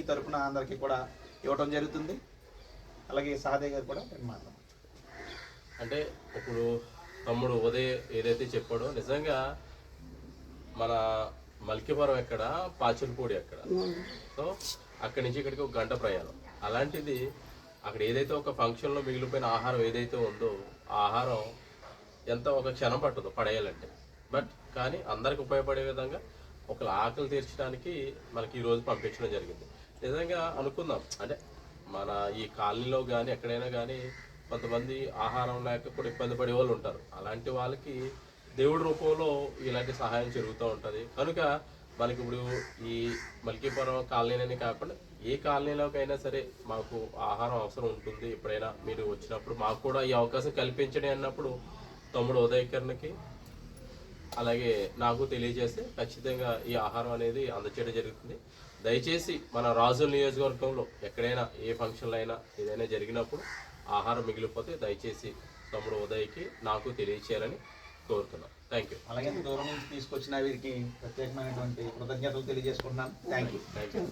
ఈ తరపున అందరికీ కూడా ఇవ్వడం జరుగుతుంది. అలాగే సహదేవ్ గారు కూడా రెండు అంటే ఇప్పుడు తమ్ముడు ఉదయ్ ఏదైతే చెప్పాడో నిజంగా మన మల్కిపురం ఎక్కడ? పాచిలపూడి ఎక్కడ? సో అక్కడి నుంచి ఇక్కడికి ఒక గంట ప్రయాణం. అలాంటిది అక్కడ ఏదైతే ఒక ఫంక్షన్లో మిగిలిపోయిన ఆహారం ఏదైతే ఉందో ఆ ఆహారం ఎంత ఒక క్షణం పట్టదు పడేయాలంటే. బట్ కానీ అందరికి ఉపయోగపడే విధంగా ఒక ఆకలి తీర్చడానికి మనకి ఈరోజు పంపించడం జరిగింది. నిజంగా అనుకుందాం. అంటే మన ఈ కాలనీలో కానీ ఎక్కడైనా కానీ కొంతమంది ఆహారం లేక కూడా ఇబ్బంది పడే వాళ్ళు ఉంటారు. అలాంటి వాళ్ళకి దేవుడి రూపంలో ఇలాంటి సహాయం జరుగుతూ ఉంటుంది. కనుక మనకి ఇప్పుడు ఈ మల్కీపురం కాలనీలని కాకుండా ఏ కాలనీలోకైనా సరే మాకు ఆహారం అవసరం ఉంటుంది. ఎప్పుడైనా మీరు వచ్చినప్పుడు మాకు కూడా ఈ అవకాశం కల్పించండి అన్నప్పుడు తమ్ముడు ఉదయకరణకి అలాగే నాకు తెలియజేస్తే ఖచ్చితంగా ఈ ఆహారం అనేది అందచేయడం జరుగుతుంది. దయచేసి మన రాజుల నియోజకవర్గంలో ఎక్కడైనా ఏ ఫంక్షన్లో అయినా ఏదైనా జరిగినప్పుడు ఆహారం మిగిలిపోతే దయచేసి తమ్ముడు ఉదయ్కి నాకు తెలియచేయాలని కోరుతున్నాను థ్యాంక్ యూ అలాగే దూరం నుంచి తీసుకొచ్చిన వీరికి ప్రత్యేకమైనటువంటి కృతజ్ఞతలు తెలియజేసుకుంటున్నాను. Thank you thank you